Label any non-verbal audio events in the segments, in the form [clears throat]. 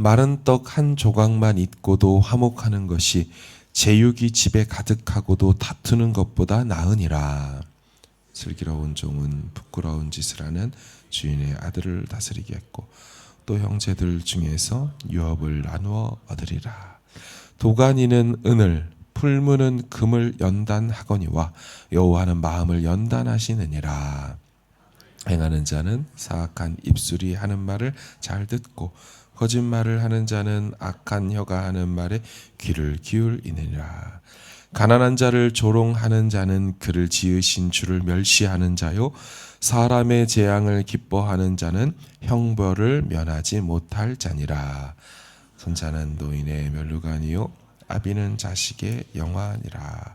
마른 떡 한 조각만 있고도 화목하는 것이 제육이 집에 가득하고도 다투는 것보다 나으니라. 슬기로운 종은 부끄러운 짓을 하는 주인의 아들을 다스리게 했고 또 형제들 중에서 유업을 나누어 얻으리라. 도가니는 은을 풀무는 금을 연단하거니와 여호와는 마음을 연단하시느니라. 행하는 자는 사악한 입술이 하는 말을 잘 듣고 거짓말을 하는 자는 악한 혀가 하는 말에 귀를 기울이느니라. 가난한 자를 조롱하는 자는 그를 지으신 주를 멸시하는 자요 사람의 재앙을 기뻐하는 자는 형벌을 면하지 못할 자니라. 손자는 노인의 멸류관이요 아비는 자식의 영화니라.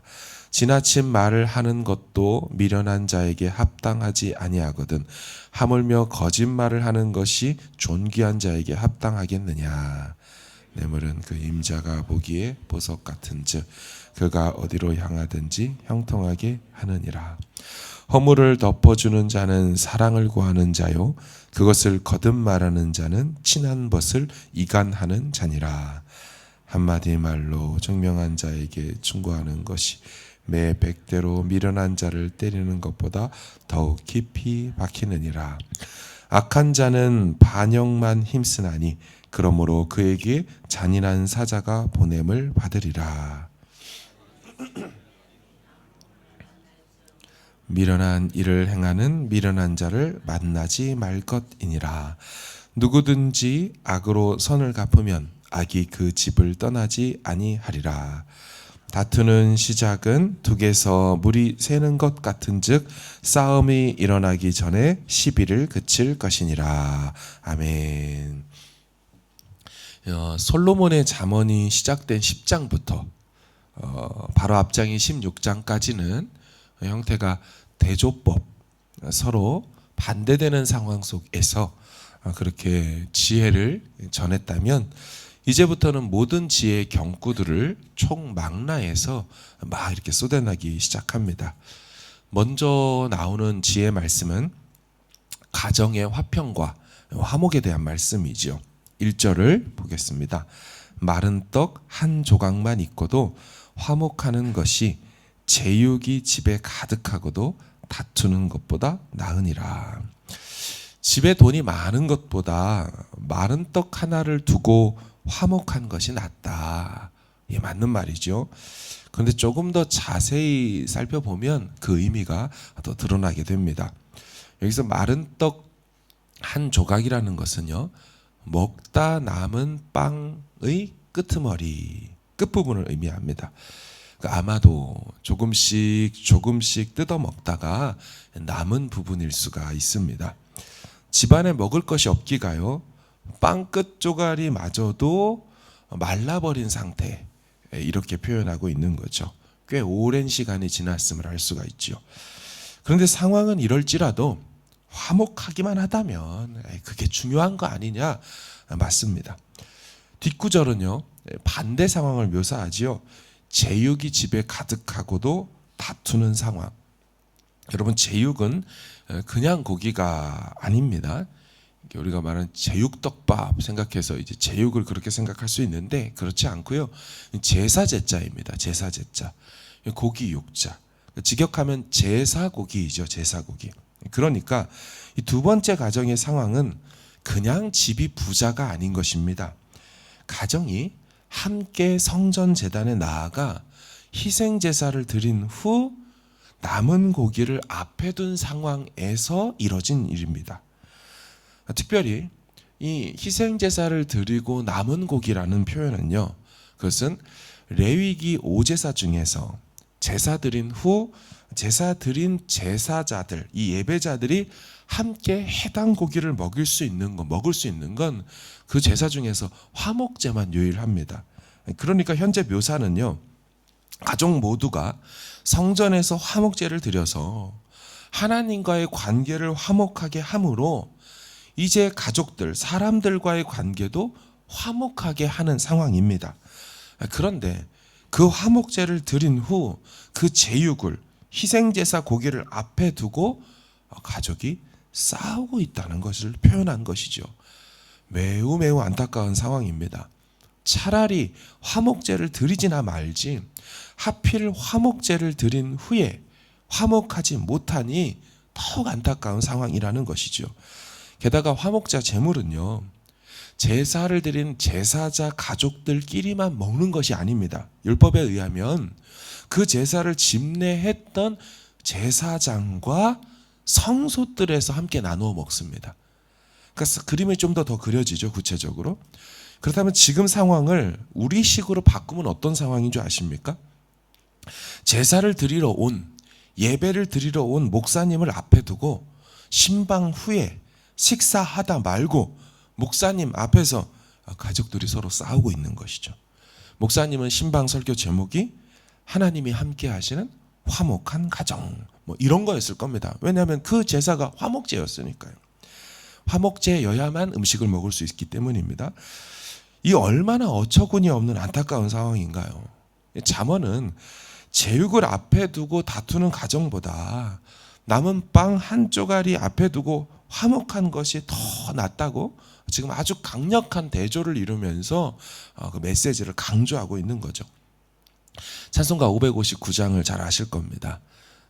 지나친 말을 하는 것도 미련한 자에게 합당하지 아니하거든 하물며 거짓말을 하는 것이 존귀한 자에게 합당하겠느냐. 뇌물은 그 임자가 보기에 보석 같은즉 그가 어디로 향하든지 형통하게 하느니라. 허물을 덮어주는 자는 사랑을 구하는 자요. 그것을 거듭 말하는 자는 친한 것을 이간하는 자니라 한마디 말로 증명한 자에게 충고하는 것이 매 백대로 미련한 자를 때리는 것보다 더욱 깊이 박히느니라. 악한 자는 반역만 힘쓰나니 그러므로 그에게 잔인한 사자가 보냄을 받으리라. [clears throat] 미련한 일을 행하는 미련한 자를 만나지 말 것이니라. 누구든지 악으로 선을 갚으면 악이 그 집을 떠나지 아니하리라. 다투는 시작은 둑에서 물이 새는 것 같은즉 싸움이 일어나기 전에 시비를 그칠 것이니라. 아멘. 어, 솔로몬의 잠언이 시작된 10장부터 어, 바로 앞장이 16장까지는 형태가 대조법 서로 반대되는 상황 속에서 어, 그렇게 지혜를 전했다면 이제부터는 모든 지혜의 경구들을 총망라해서 막 이렇게 쏟아내기 시작합니다. 먼저 나오는 지혜 말씀은 가정의 화평과 화목에 대한 말씀이지요. 1절을 보겠습니다. 마른 떡 한 조각만 있고도 화목하는 것이 제육이 집에 가득하고도 다투는 것보다 나으니라. 집에 돈이 많은 것보다 마른 떡 하나를 두고 화목한 것이 낫다. 예, 맞는 말이죠. 그런데 조금 더 자세히 살펴보면 그 의미가 더 드러나게 됩니다. 여기서 마른 떡 한 조각이라는 것은요, 먹다 남은 빵의 끄트머리, 끝부분을 의미합니다. 그러니까 아마도 조금씩 조금씩 뜯어 먹다가 남은 부분일 수가 있습니다. 집안에 먹을 것이 없기가요. 빵끝 조각이 마저도 말라버린 상태 이렇게 표현하고 있는 거죠. 꽤 오랜 시간이 지났음을 알 수가 있죠. 그런데 상황은 이럴지라도 화목하기만 하다면 그게 중요한 거 아니냐 맞습니다. 뒷구절은요 반대 상황을 묘사하지요. 제육이 집에 가득하고도 다투는 상황. 여러분 제육은 그냥 고기가 아닙니다. 우리가 말하는 제육덮밥 생각해서 이제 제육을 그렇게 생각할 수 있는데 그렇지 않고요. 제사 제자입니다. 제사 제자. 고기 육자. 직역하면 제사 고기이죠. 제사 고기. 그러니까 이 두 번째 가정의 상황은 그냥 집이 부자가 아닌 것입니다. 가정이 함께 성전 재단에 나아가 희생 제사를 드린 후 남은 고기를 앞에 둔 상황에서 이뤄진 일입니다. 특별히 이 희생 제사를 드리고 남은 고기라는 표현은요. 그것은 레위기 5제사 중에서 제사 드린 후 제사 드린 제사자들 이 예배자들이 함께 해당 고기를 먹일 수 있는 거 먹을 수 있는 건 그 제사 중에서 화목제만 유일합니다. 그러니까 현재 묘사는요. 가족 모두가 성전에서 화목제를 드려서 하나님과의 관계를 화목하게 함으로 이제 가족들, 사람들과의 관계도 화목하게 하는 상황입니다. 그런데 그 화목제를 드린 후 그 제육을 희생제사 고기를 앞에 두고 가족이 싸우고 있다는 것을 표현한 것이죠. 매우 매우 안타까운 상황입니다. 차라리 화목제를 드리지나 말지 하필 화목제를 드린 후에 화목하지 못하니 더욱 안타까운 상황이라는 것이죠. 게다가 화목자 제물은요. 제사를 드린 제사자 가족들끼리만 먹는 것이 아닙니다. 율법에 의하면 그 제사를 집례했던 제사장과 성소들에서 함께 나누어 먹습니다. 그러니까 그림이 좀 더 더 그려지죠, 구체적으로. 그렇다면 지금 상황을 우리식으로 바꾸면 어떤 상황인 줄 아십니까? 제사를 드리러 온 예배를 드리러 온 목사님을 앞에 두고 신방 후에 식사하다 말고 목사님 앞에서 가족들이 서로 싸우고 있는 것이죠. 목사님은 신방 설교 제목이 하나님이 함께 하시는 화목한 가정 뭐 이런 거였을 겁니다. 왜냐하면 그 제사가 화목제였으니까요. 화목제여야만 음식을 먹을 수 있기 때문입니다. 이 얼마나 어처구니 없는 안타까운 상황인가요? 잠언은 제육을 앞에 두고 다투는 가정보다 남은 빵 한 쪼가리 앞에 두고 화목한 것이 더 낫다고 지금 아주 강력한 대조를 이루면서 어, 그 메시지를 강조하고 있는 거죠. 찬송가 559장을 잘 아실 겁니다.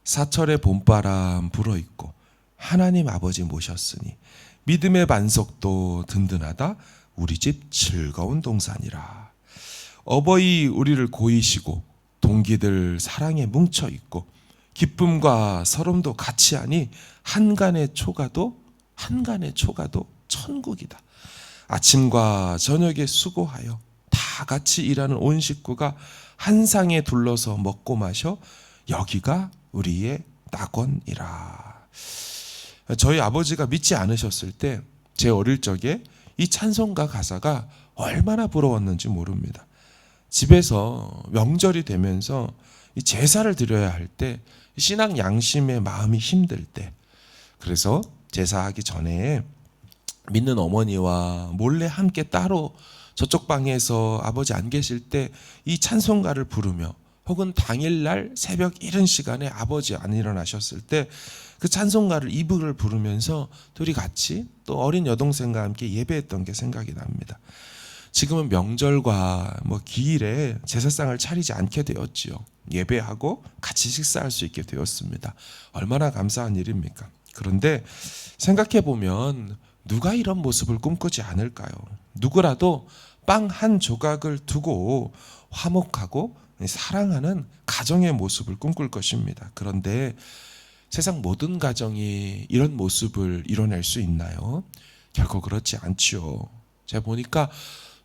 사철의 봄바람 불어 있고 하나님 아버지 모셨으니 믿음의 반석도 든든하다 우리 집 즐거운 동산이라. 어버이 우리를 고이시고 동기들 사랑에 뭉쳐 있고 기쁨과 서름도 같이 하니 한간의 초가도 한간의 초가도 천국이다. 아침과 저녁에 수고하여 다 같이 일하는 온 식구가 한 상에 둘러서 먹고 마셔 여기가 우리의 낙원이라. 저희 아버지가 믿지 않으셨을 때 제 어릴 적에 이 찬송가 가사가 얼마나 부러웠는지 모릅니다. 집에서 명절이 되면서 이 제사를 드려야 할 때 신앙 양심의 마음이 힘들 때 그래서 제사하기 전에 믿는 어머니와 몰래 함께 따로 저쪽 방에서 아버지 안 계실 때 이 찬송가를 부르며 혹은 당일날 새벽 이른 시간에 아버지 안 일어나셨을 때 그 찬송가를 이불을 부르면서 둘이 같이 또 어린 여동생과 함께 예배했던 게 생각이 납니다. 지금은 명절과 뭐 기일에 제사상을 차리지 않게 되었지요. 예배하고 같이 식사할 수 있게 되었습니다. 얼마나 감사한 일입니까? 그런데 생각해 보면 누가 이런 모습을 꿈꾸지 않을까요? 누구라도 빵 한 조각을 두고 화목하고 사랑하는 가정의 모습을 꿈꿀 것입니다. 그런데 세상 모든 가정이 이런 모습을 이뤄낼 수 있나요? 결코 그렇지 않지요. 제가 보니까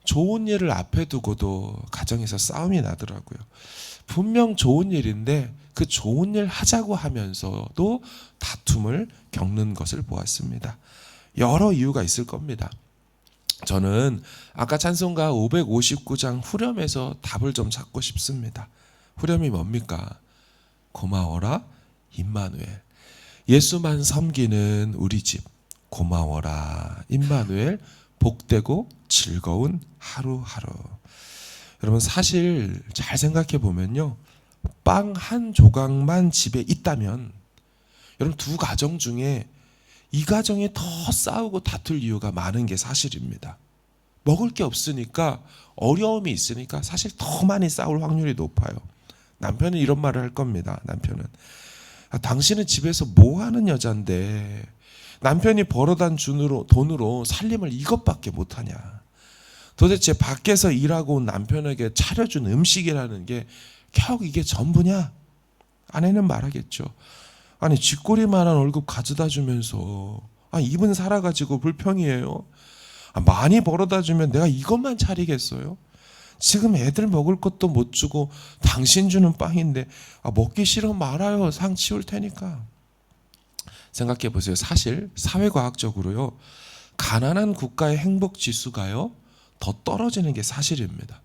좋은 일을 앞에 두고도 가정에서 싸움이 나더라고요. 분명 좋은 일인데 그 좋은 일 하자고 하면서도 다툼을 겪는 것을 보았습니다. 여러 이유가 있을 겁니다. 저는 아까 찬송가 559장 후렴에서 답을 좀 찾고 싶습니다. 후렴이 뭡니까? 고마워라 임마누엘. 예수만 섬기는 우리 집 고마워라 임마누엘 복되고 즐거운 하루하루. 여러분 사실 잘 생각해 보면요. 빵 한 조각만 집에 있다면 여러분 두 가정 중에 이 가정이 더 싸우고 다툴 이유가 많은 게 사실입니다. 먹을 게 없으니까 어려움이 있으니까 사실 더 많이 싸울 확률이 높아요. 남편은 이런 말을 할 겁니다. 남편은 아, 당신은 집에서 뭐 하는 여잔데 남편이 벌어단 준으로 돈으로 살림을 이것밖에 못하냐. 도대체 밖에서 일하고 온 남편에게 차려준 음식이라는 게 겨우 이게 전부냐? 아내는 말하겠죠. 아니 쥐꼬리만한 월급 가져다 주면서 아 입은 살아가지고 불평이에요. 아, 많이 벌어다 주면 내가 이것만 차리겠어요? 지금 애들 먹을 것도 못 주고 당신 주는 빵인데 아, 먹기 싫어 말아요. 상 치울 테니까. 생각해 보세요. 사실 사회과학적으로요. 가난한 국가의 행복 지수가요. 더 떨어지는 게 사실입니다.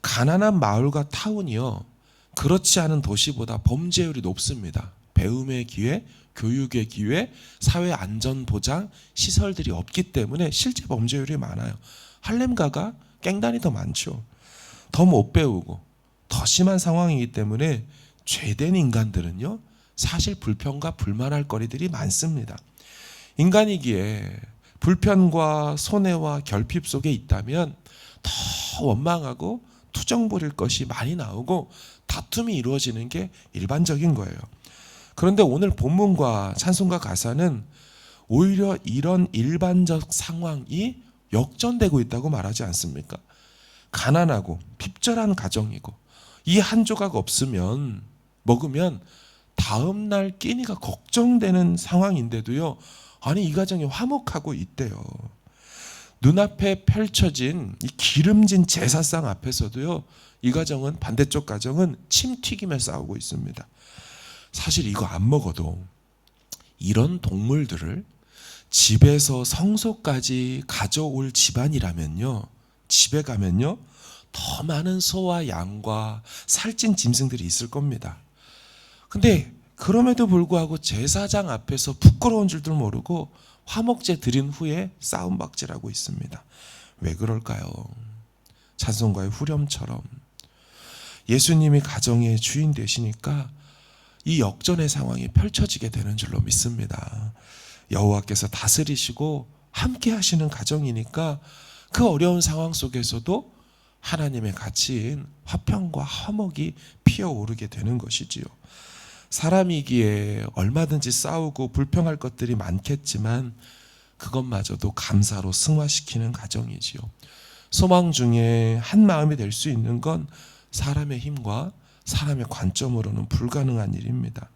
가난한 마을과 타운이요. 그렇지 않은 도시보다 범죄율이 높습니다. 배움의 기회, 교육의 기회, 사회 안전 보장 시설들이 없기 때문에 실제 범죄율이 많아요. 할렘가가 깽단이 더 많죠. 더 못 배우고 더 심한 상황이기 때문에 죄된 인간들은요. 사실 불평과 불만할 거리들이 많습니다. 인간이기에 불편과 손해와 결핍 속에 있다면 더 원망하고 투정 부릴 것이 많이 나오고 다툼이 이루어지는 게 일반적인 거예요. 그런데 오늘 본문과 찬송가 가사는 오히려 이런 일반적 상황이 역전되고 있다고 말하지 않습니까? 가난하고 핍절한 가정이고 이 한 조각 없으면 먹으면 다음 날 끼니가 걱정되는 상황인데도요. 아니 이 가정이 화목하고 있대요. 눈앞에 펼쳐진 이 기름진 제사상 앞에서도요. 이 가정은 반대쪽 가정은 침 튀기며 싸우고 있습니다. 사실 이거 안 먹어도 이런 동물들을 집에서 성소까지 가져올 집안이라면요. 집에 가면요. 더 많은 소와 양과 살찐 짐승들이 있을 겁니다. 근데 그럼에도 불구하고 제사장 앞에서 부끄러운 줄도 모르고 화목제 드린 후에 싸움박질하고 있습니다. 왜 그럴까요? 찬송가의 후렴처럼 예수님이 가정의 주인 되시니까 이 역전의 상황이 펼쳐지게 되는 줄로 믿습니다. 여호와께서 다스리시고 함께 하시는 가정이니까 그 어려운 상황 속에서도 하나님의 가치인 화평과 화목이 피어오르게 되는 것이지요. 사람이기에 얼마든지 싸우고 불평할 것들이 많겠지만 그것마저도 감사로 승화시키는 가정이지요. 소망 중에 한 마음이 될 수 있는 건 사람의 힘과 사람의 관점으로는 불가능한 일입니다.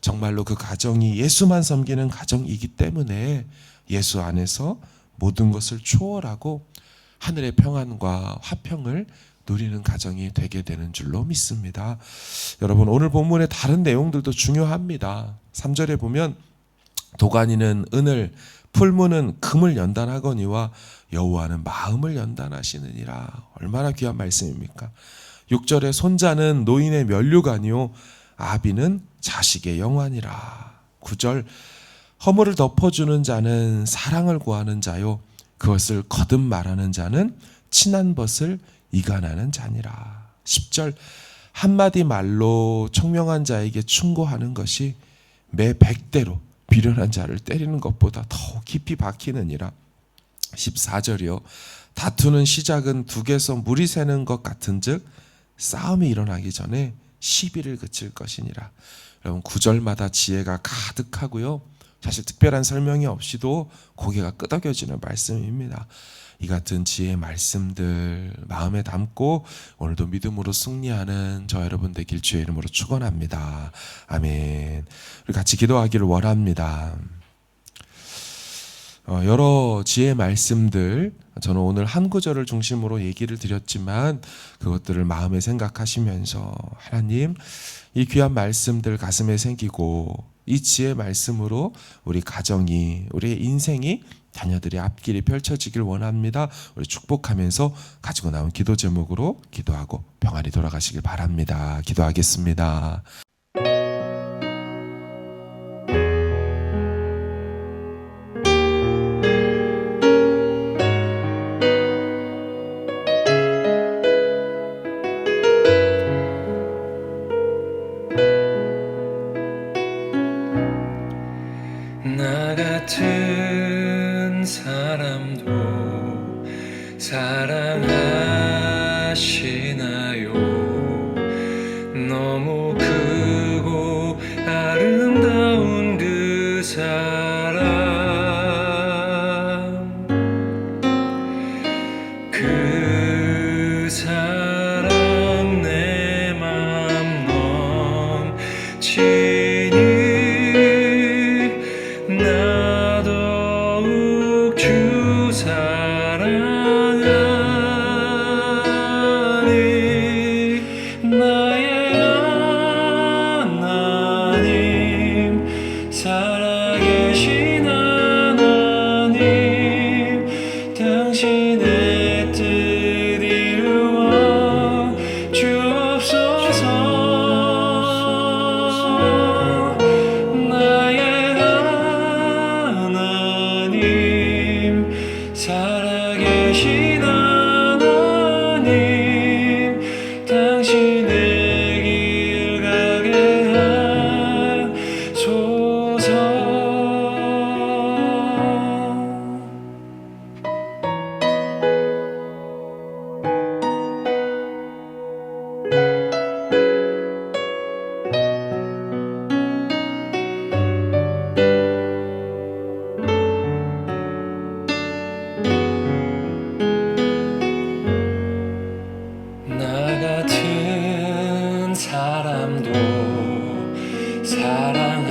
정말로 그 가정이 예수만 섬기는 가정이기 때문에 예수 안에서 모든 것을 초월하고 하늘의 평안과 화평을 누리는 가정이 되게 되는 줄로 믿습니다. 여러분 오늘 본문의 다른 내용들도 중요합니다. 3절에 보면 도가니는 은을 풀무는 금을 연단하거니와 여호와는 마음을 연단하시느니라. 얼마나 귀한 말씀입니까? 6절에 손자는 노인의 면류관이요 아비는 자식의 영환이라. 9절 허물을 덮어주는 자는 사랑을 구하는 자요 그것을 거듭 말하는 자는 친한 벗을 이간하는 자니라. 10절 한마디 말로 총명한 자에게 충고하는 것이 매 백대로 비련한 자를 때리는 것보다 더욱 깊이 박히느니라. 14절이요. 다투는 시작은 둑에서 물이 새는 것 같은즉 싸움이 일어나기 전에 시비를 그칠 것이니라. 여러분 구절마다 지혜가 가득하고요. 사실 특별한 설명이 없이도 고개가 끄덕여지는 말씀입니다. 이 같은 지혜의 말씀들 마음에 담고 오늘도 믿음으로 승리하는 저 여러분 되길 주의 이름으로 축원합니다. 아멘. 우리 같이 기도하기를 원합니다. 어, 여러 지혜 말씀들 저는 오늘 한 구절을 중심으로 얘기를 드렸지만 그것들을 마음에 생각하시면서 하나님 이 귀한 말씀들 가슴에 생기고 이 지혜 말씀으로 우리 가정이 우리 인생이 자녀들의 앞길이 펼쳐지길 원합니다. 우리 축복하면서 가지고 나온 기도 제목으로 기도하고 평안히 돌아가시길 바랍니다. 기도하겠습니다. 그사 사람도 사랑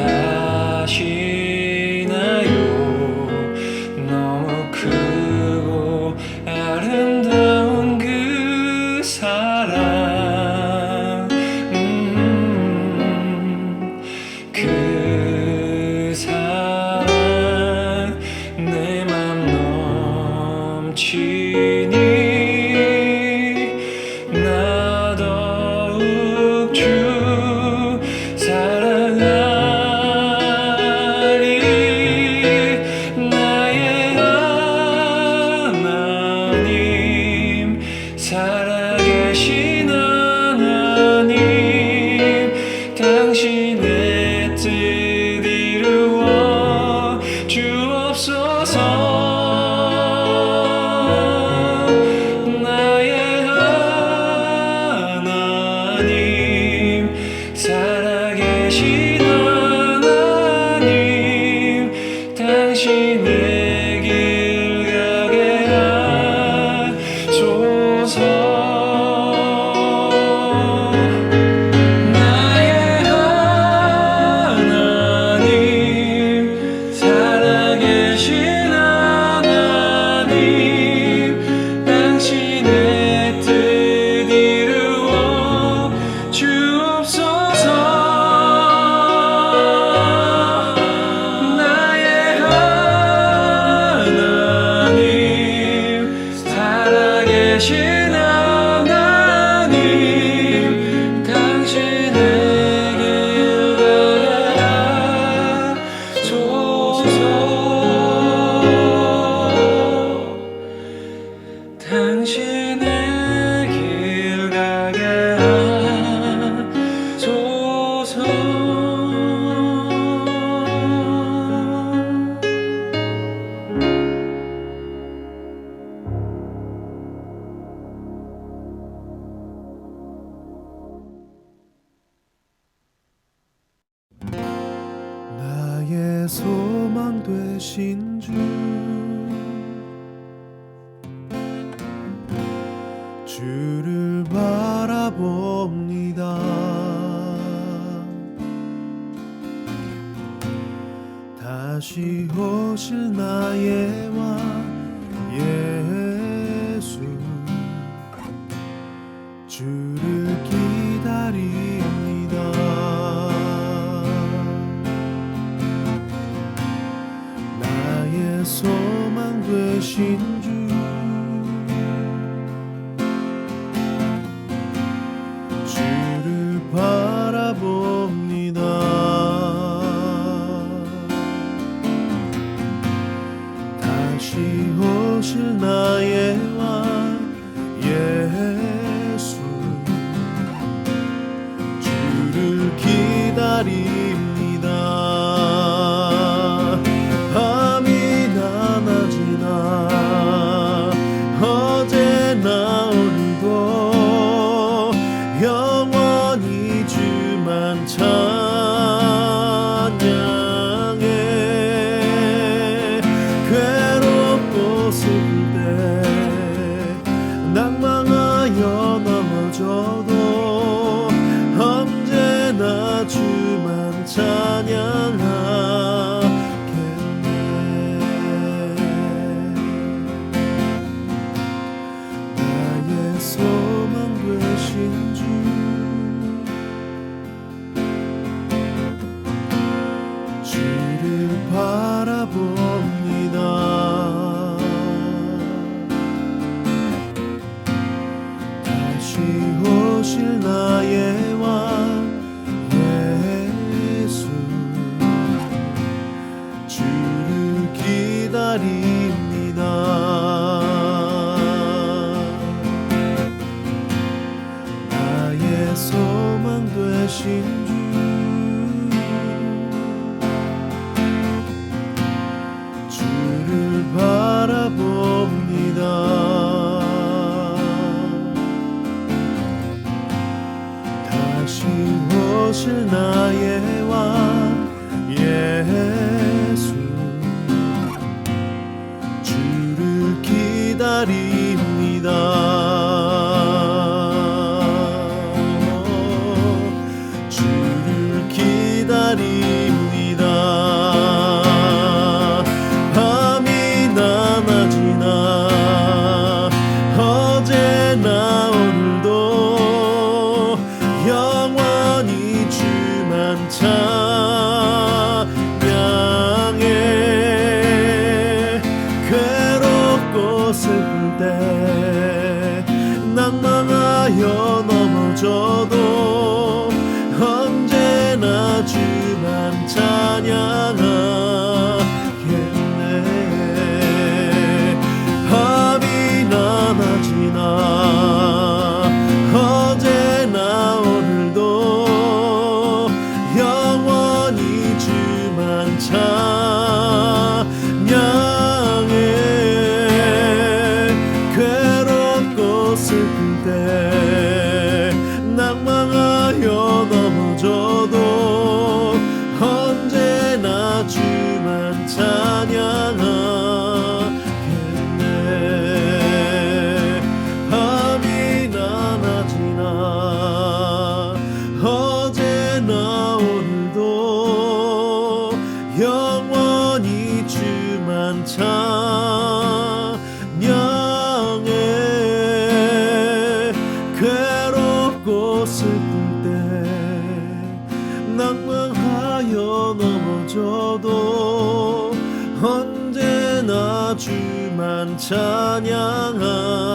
소망 되 나의 소망 나 찬양하